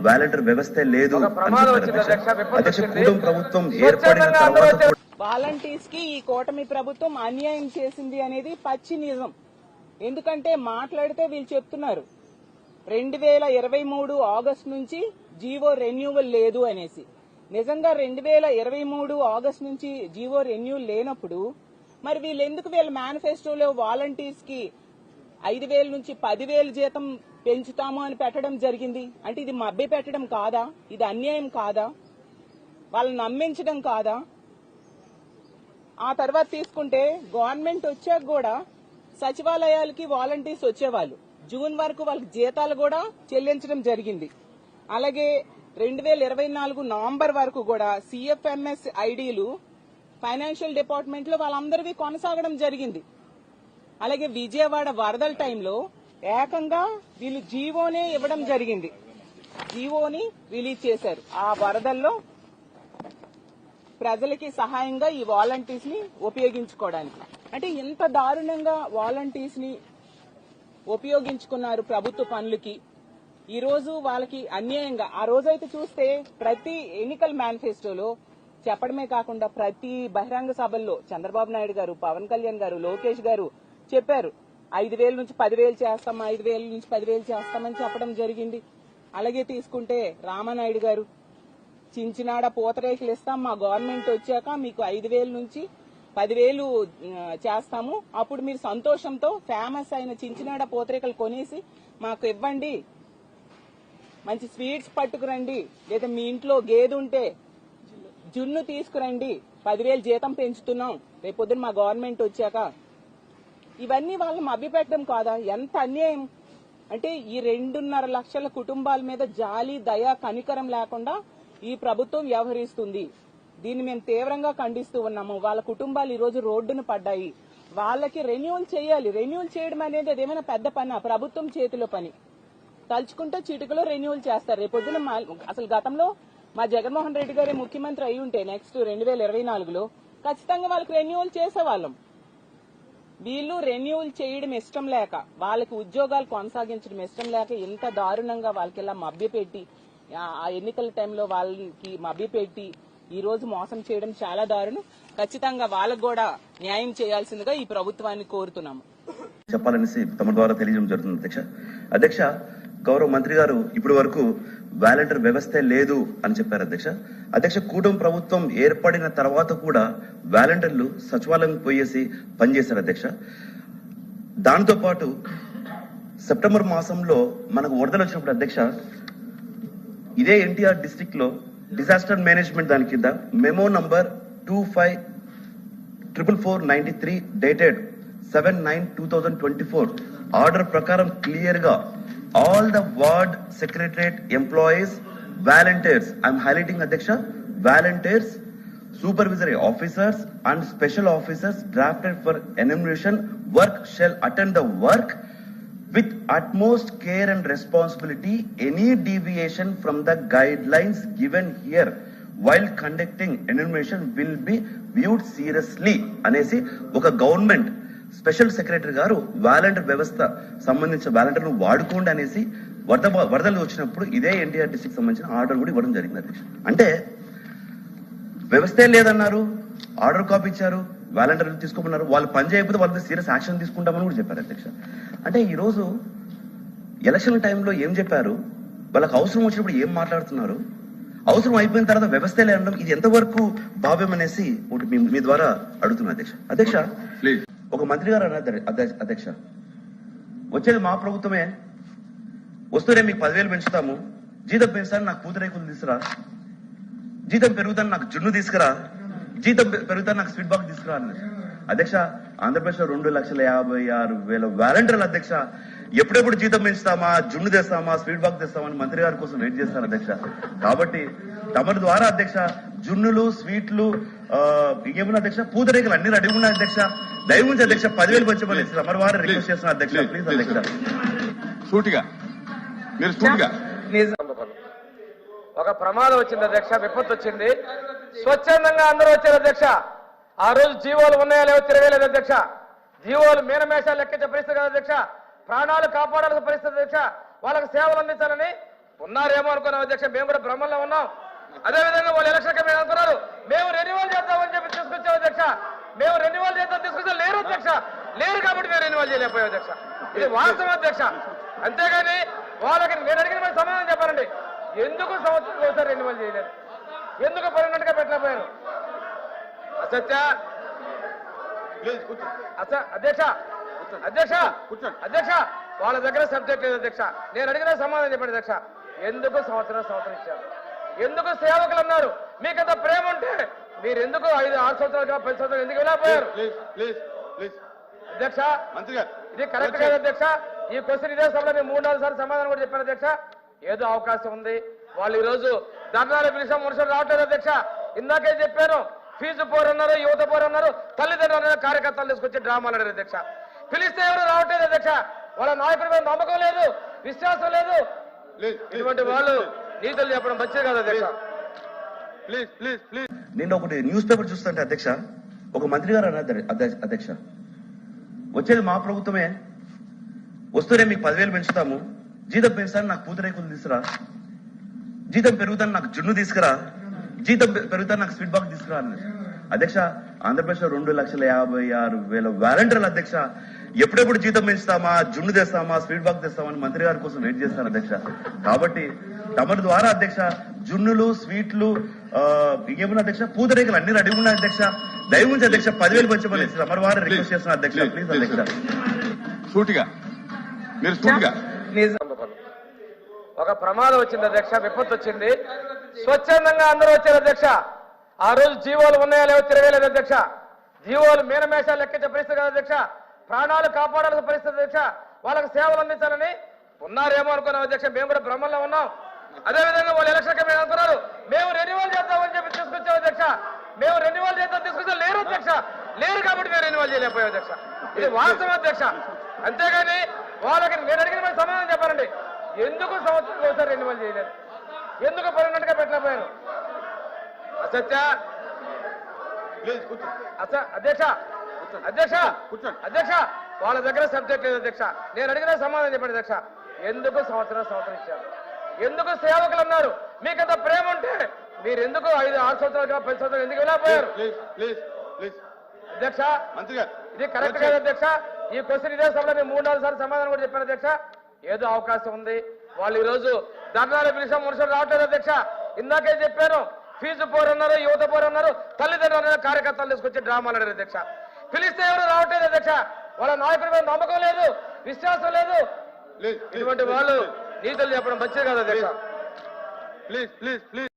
Volunteer వ్యవస్థే లేదు అధ్యక్ష. కూటమి ప్రభుత్వం ఏర్పడిన తర్వాత. వాలంటీర్స్కి ఈ కూటమి ప్రభుత్వం అన్యాయం చేసింది అనేది పచ్చి నిజం ఎందుకంటే మాట్లాడితే వీళ్ళు చెప్తున్నారు రెండు వేల ఇరవై మూడు ఆగస్టు నుంచి జీవో రెన్యూవల్ లేదు అనేసి నిజంగా రెండు వేల ఇరవై మూడు ఆగస్టు నుంచి జీవో రెన్యూవల్ లేనప్పుడు మరి వీళ్ళు ఎందుకు వీళ్ళ మేనిఫెస్టోలో వాలంటీర్స్కి ఐదు వేల నుంచి పదివేలు జీతం పెంచుతాము అని పెట్టడం జరిగింది. అంటే ఇది మభ్య పెట్టడం కాదా? ఇది అన్యాయం కాదా? వాళ్ళని నమ్మించడం కాదా? ఆ తర్వాత తీసుకుంటే గవర్నమెంట్ వచ్చాక కూడా సచివాలయాలకి వాలంటీర్స్ వచ్చేవాళ్ళు. జూన్ వరకు వాళ్ళకి జీతాలు కూడా చెల్లించడం జరిగింది. అలాగే రెండు వేల ఇరవై నాలుగు నవంబర్ వరకు కూడా సిఎఫ్ఎంఎస్ ఐడీలు ఫైనాన్షియల్ డిపార్ట్మెంట్లో వాళ్ళందరివి కొనసాగడం జరిగింది. అలాగే విజయవాడ వరదల టైంలో ఏకంగా వీళ్ళు జీవోనే ఇవ్వడం జరిగింది. జీవోని రిలీజ్ చేశారు. ఆ వరదల్లో ప్రజలకి సహాయంగా ఈ వాలంటీర్స్ని ఉపయోగించుకోవడానికి. అంటే ఇంత దారుణంగా వాలంటీర్స్ని ఉపయోగించుకున్నారు ప్రభుత్వ పనులకి. ఈ రోజు వాళ్ళకి అన్యాయంగా. ఆ రోజైతే చూస్తే ప్రతి ఎన్నికల మేనిఫెస్టోలో చెప్పడమే కాకుండా ప్రతి బహిరంగ సభల్లో చంద్రబాబు నాయుడు గారు పవన్ కళ్యాణ్ గారు లోకేష్ గారు చెప్పారు. ఐదు వేల నుంచి పదివేలు చేస్తాం ఐదు వేల నుంచి పదివేలు చేస్తామని చెప్పడం జరిగింది. అలాగే తీసుకుంటే రామానాయుడు గారు చించినాడ పూతరేకులు ఇస్తాం మా గవర్నమెంట్ వచ్చాక మీకు ఐదు వేల నుంచి పదివేలు చేస్తాము. అప్పుడు మీరు సంతోషంతో ఫేమస్ అయిన చించినాడ పూతరేకులు కొనేసి మాకు ఇవ్వండి. మంచి స్వీట్స్ పట్టుకురండి. లేదా మీ ఇంట్లో గేదె ఉంటే జున్ను తీసుకురండి. పదివేలు జీతం పెంచుతున్నాం. రేపొద్దున మా గవర్నమెంట్ వచ్చాక ఇవన్నీ వాళ్ళని అభిపెట్టడం కాదా? ఎంత అన్యాయం? అంటే ఈ రెండున్నర లక్షల కుటుంబాల మీద జాలి దయ కనికరం లేకుండా ఈ ప్రభుత్వం వ్యవహరిస్తుంది. దీన్ని మేము తీవ్రంగా ఖండిస్తూ ఉన్నాము. వాళ్ళ కుటుంబాలు ఈ రోజు రోడ్డున పడ్డాయి. వాళ్ళకి రెన్యూవల్ చేయాలి. రెన్యూవల్ చేయడం అనేది అదేమైనా పెద్ద పని? ప్రభుత్వం చేతిలో పని. తలుచుకుంటే చిటికలో రెన్యూవల్ చేస్తారు. రేపొద్దున మా- అసలు గతంలో మా జగన్మోహన్ రెడ్డి గారి ముఖ్యమంత్రి అయి ఉంటే నెక్స్ట్ రెండు వేల ఇరవై నాలుగులో ఖచ్చితంగా వాళ్ళకి రెన్యూవల్ చేసేవాళ్ళం. వీళ్ళు రెన్యూవల్ చేయడం ఇష్టం లేక వాళ్ళకి ఉద్యోగాలు కొనసాగించడం ఇష్టం లేక ఇంత దారుణంగా వాళ్ళకి ఇలా మభ్యపెట్టి ఆ ఆ ఎన్నికల టైంలో వాళ్ళకి మభ్యపెట్టి ఈ రోజు మోసం చేయడం చాలా దారుణం. ఖచ్చితంగా వాళ్ళకు కూడా న్యాయం చేయాల్సిందిగా ఈ ప్రభుత్వాన్ని కోరుతున్నాము. చెప్పాలనేసి తమ ద్వారా తెలియజేయడం జరుగుతుంది అధ్యక్ష. అధ్యక్ష గౌరవ మంత్రి గారు ఇప్పటి వరకు వాలంటీర్ వ్యవస్థే లేదు అని చెప్పారు అధ్యక్ష. అధ్యక్ష కూటమి ప్రభుత్వం ఏర్పడిన తర్వాత కూడా వాలంటీర్లు సచివాలయం పోయేసి పనిచేశారు అధ్యక్ష. దాంతో పాటు సెప్టెంబర్ మాసంలో మనకు వరదలు వచ్చినప్పుడు అధ్యక్ష ఇదే ఎన్టీఆర్ డిస్టిక్లో డిజాస్టర్ మేనేజ్మెంట్ దాని కింద memo number two five triple four ninety three dated seven nine two thousand twenty four order ప్రకారం క్లియర్గా all the ward secretariat employees volunteers I'm highlighting అధ్యక్ష volunteers supervisory officers and special officers drafted for enumeration work shall attend the work with utmost care and responsibility any deviation from the guidelines given here while conducting enumeration will be viewed seriously అనేసి ఒక government special secretary గారు volunteer వ్యవస్థ సంబంధించిన వాలంటీర్ను వాడుకోండి అనేసి వరద వరదలు వచ్చినప్పుడు ఇదే ఎన్టీఆర్ డిస్ట్రిక్ట్ సంబంధించిన ఆర్డర్ కూడా ఇవ్వడం జరిగింది అధ్యక్ష. అంటే వ్యవస్థే లేదన్నారు ఆర్డర్ కాపీ ఇచ్చారు వాలంటీర్లు తీసుకోమన్నారు వాళ్ళు పని చేయకపోతే వాళ్ళ సీరియస్ యాక్షన్ తీసుకుంటామని కూడా చెప్పారు అధ్యక్ష. అంటే ఈరోజు ఎలక్షన్ టైంలో ఏం చెప్పారు? వాళ్ళకి అవసరం వచ్చినప్పుడు ఏం మాట్లాడుతున్నారు? అవసరం అయిపోయిన తర్వాత వ్యవస్థ లేదనడం ఇది ఎంతవరకు భావ్యం అనేసి ఒకటి మీ- మీ ద్వారా అడుగుతున్నా అధ్యక్ష. అధ్యక్ష ఒక మంత్రి గారు అన్నారు అధ్యక్ష- వచ్చేది మా ప్రభుత్వమే. వస్తూనే మీకు పదివేలు పెంచుతాము. జీతం పెంచుతాను నాకు పూతరేకులు తీసుకురా. జీతం పెరుగుతాను నాకు జున్ను తీసుకురా. జీతం పెరుగుతాను నాకు స్వీట్ బాక్స్ తీసుకురా అన్నారు. అధ్యక్ష ఆంధ్రప్రదేశ్లో రెండు లక్షల యాభై ఆరు వేల వాలంటీర్లు అధ్యక్ష. ఎప్పుడెప్పుడు జీతం పెంచుతామా జున్ను తెస్తామా స్వీట్ బాక్ తెస్తామని మంత్రి గారి కోసం వెయిట్ చేస్తాను అధ్యక్ష. కాబట్టి తమరి ద్వారా అధ్యక్ష జున్నులు స్వీట్లు ఆ, ఇంకేమన్నా అధ్యక్ష పూతరేకులు అన్ని రెడీ ఉన్నాయి అధ్యక్ష. దయ ఉంచి అధ్యక్ష పదివేలు పంచమని తమరి వారు రిక్వెస్ట్ చేస్తున్నారు అధ్యక్ష ప్లీజ్ అధ్యక్ష. సూటిగా. మీరు సూటిగా. ఒక ప్రమాదం వచ్చింది అధ్యక్ష విపత్తు వచ్చింది. స్వచ్ఛందంగా అందరూ వచ్చారు అధ్యక్ష. ఆ రోజు జీవోలు ఉన్నాయా లేవో తిరగలేదు అధ్యక్ష. జీవోలు మీనమేషాలు లెక్కించే పరిస్థితి కదా అధ్యక్ష. ప్రాణాలు కాపాడాల్సిన పరిస్థితి అధ్యక్ష. వాళ్ళకి సేవలు అందించాలని ఉన్నారేమో అనుకున్నాం అధ్యక్ష. మేము కూడా భ్రమంలో ఉన్నాం. అదే విధంగా వాళ్ళు ఎలక్షన్ కమిటీ అనుకున్నారు మేము రెన్యువల్ చేద్దామని చెప్పి తీసుకొచ్చాం అధ్యక్ష. మేము రెన్యువల్ చేద్దాం తీసుకొచ్చా లేరు అధ్యక్ష. లేరు కాబట్టి మేము రెన్యువల్ చేయలేకపోయాం అధ్యక్ష. ఇది వాస్తవం అధ్యక్ష. అంతేగాని వాళ్ళకి నేను అడిగిన మరి సమాధానం చెప్పారండి ఎందుకు సంవత్సరం ఒకసారి రెన్యువల్ చేయలేదు? ఎందుకు పర్మనెంట్గా పెట్టలేకపోయారు? అసత్య. అధ్యక్ష. అధ్యక్ష. అధ్యక్ష. వాళ్ళ దగ్గర సబ్జెక్ట్ లేదు అధ్యక్ష. నేను అడిగిన సమాధానం చెప్పండి అధ్యక్ష. ఎందుకు సంవత్సరం సంవత్సరం ఇచ్చారు? ఎందుకు సేవకులు అన్నారు? మీకంత ప్రేమ ఉంటే మీరు ఎందుకు ఐదు ఆరు సంవత్సరాలుగా పది సంవత్సరాలు ఎందుకు ప్లీజ్ అధ్యక్ష ఇది కరెక్ట్ కాదు అధ్యక్ష. ఈ క్వశ్చన్ ఇదే సభలో నేను మూడు నాలుగు సార్లు సమాధానం కూడా చెప్పాను అధ్యక్ష. ఏదో అవకాశం ఉంది. వాళ్ళు ఈ రోజు ధర్నాలు పిలిచాం మనుషులు రావట్లేదు అధ్యక్ష. ఇందాకే చెప్పాను ఫీజు పోరు అన్నారు యువత పోరు అన్నారు తల్లిదండ్రులు కార్యకర్తలు తీసుకొచ్చి డ్రామాలు ఆడారు అధ్యక్ష. పిలిస్తే ఎవరు రావట్లేదు అధ్యక్ష. వాళ్ళ నాయకుడి మీద నమ్మకం లేదు విశ్వాసం లేదు. ఇటువంటి వాళ్ళు నీతులు చెప్పడం మంచిది కాదు అధ్యక్ష. ప్లీజ్. ప్లీజ్ ప్లీజ్ నిన్న ఒకటి న్యూస్ పేపర్ చూస్తుంటే అధ్యక్ష ఒక మంత్రి గారు అన్నారు అధ్య- అధ్యక్ష వచ్చేది మా ప్రభుత్వమే. వస్తూనే మీకు పదివేలు పెంచుతాము. జీతం పెంచుతాను నాకు పూతరేకులు తీసుకురా. జీతం పెరుగుతాను నాకు జున్ను తీసుకురా. జీతం పెరుగుతాను నాకు స్వీట్ బాక్స్ తీసుకురా అన్నారు. అధ్యక్ష ఆంధ్రప్రదేశ్లో రెండు లక్షల యాభై ఆరు వేల వాలంటీర్లు అధ్యక్ష. ఎప్పుడెప్పుడు జీతం పెంచుతామా జున్ను తెస్తామా స్వీట్ బాక్స్ తెస్తామా అని మంత్రి గారి కోసం వెయిట్ చేస్తారు అధ్యక్ష. కాబట్టి తమరి ద్వారా అధ్యక్ష జున్నులు స్వీట్లు ఇంకేమున్నా అధ్యక్ష పూతరేకులు అన్ని రెడీ ఉన్నాయి అధ్యక్ష. దయ ఉంచి అధ్యక్ష పదివేలు పంచమని తమరి వారు రిక్వెస్ట్ చేస్తున్నారు అధ్యక్ష ప్లీజ్ అధ్యక్ష. సూటిగా. మీరు సూటిగా. ఒక ప్రమాదం వచ్చింది అధ్యక్ష విపత్తు వచ్చింది. స్వచ్ఛందంగా అందరూ వచ్చారు అధ్యక్ష. ఆ రోజు జీవోలు ఉన్నాయా లేవో తిరగలేదు అధ్యక్ష. జీవోలు మీనమేషాలు లెక్కించే పరిస్థితి కదా అధ్యక్ష. ప్రాణాలు కాపాడాల్సిన పరిస్థితి అధ్యక్ష. వాళ్ళకి సేవలు అందించాలని ఉన్నారేమో అనుకున్నాం అధ్యక్ష. మేము కూడా భ్రమంలో ఉన్నాం. అదే విధంగా వాళ్ళు ఎలక్షన్ కమిటీ అనుకున్నారు మేము రెన్యువల్ చేద్దామని చెప్పి తీసుకొచ్చాం అధ్యక్ష. మేము రెన్యువల్ చేద్దాం తీసుకొచ్చా. లేరు అధ్యక్ష. లేరు కాబట్టి మేము రెన్యువల్ చేయలేకపోయాం అధ్యక్ష. ఇది వాస్తవం అధ్యక్ష. అంతేగాని వాళ్ళకి నేను అడిగిన మరి సమాధానం చెప్పారండి ఎందుకు సంవత్సరం ఒకసారి రెన్యువల్ చేయలేదు? ఎందుకు పర్మనెంట్గా పెట్టలేకపోయారు అసత్య అస అధ్యక్ష అధ్యక్ష. అధ్యక్ష. వాళ్ళ దగ్గర సబ్జెక్ట్ లేదు అధ్యక్ష. నేను అడిగిన సమాధానం చెప్పండి అధ్యక్ష. ఎందుకు సంవత్సరం సంవత్సరం ఇచ్చారు? ఎందుకు సేవకులు అన్నారు మీకంత ప్రేమ ఉంటే మీరు ఎందుకు ఐదు ఆరు సంవత్సరాలుగా పది సంవత్సరాలు ఎందుకు ప్లీజ్ అధ్యక్ష ఇది కరెక్ట్ కాదు అధ్యక్ష. ఈ క్వశ్చన్ ఇదే సభలో నేను మూడు నాలుగు సార్లు సమాధానం కూడా చెప్పాను అధ్యక్ష. ఏదో అవకాశం ఉంది. వాళ్ళు ఈ రోజు ధర్నాలు పిలిచాం మనుషులు రావట్లేదు అధ్యక్ష. ఇందాకే చెప్పాను ఫీజు పోరు అన్నారు యువత పోరు అన్నారు తల్లిదండ్రులు కార్యకర్తలు తీసుకొచ్చి డ్రామాలు ఆడారు అధ్యక్ష. పిలిస్తే ఎవరు రావట్లేదు అధ్యక్ష. వాళ్ళ నాయకుడి మీద నమ్మకం లేదు విశ్వాసం లేదు. ఇటువంటి వాళ్ళు నీతులు చెప్పడం మంచిది కాదు అధ్యక్ష ప్లీజ్ ప్లీజ్ ప్లీజ్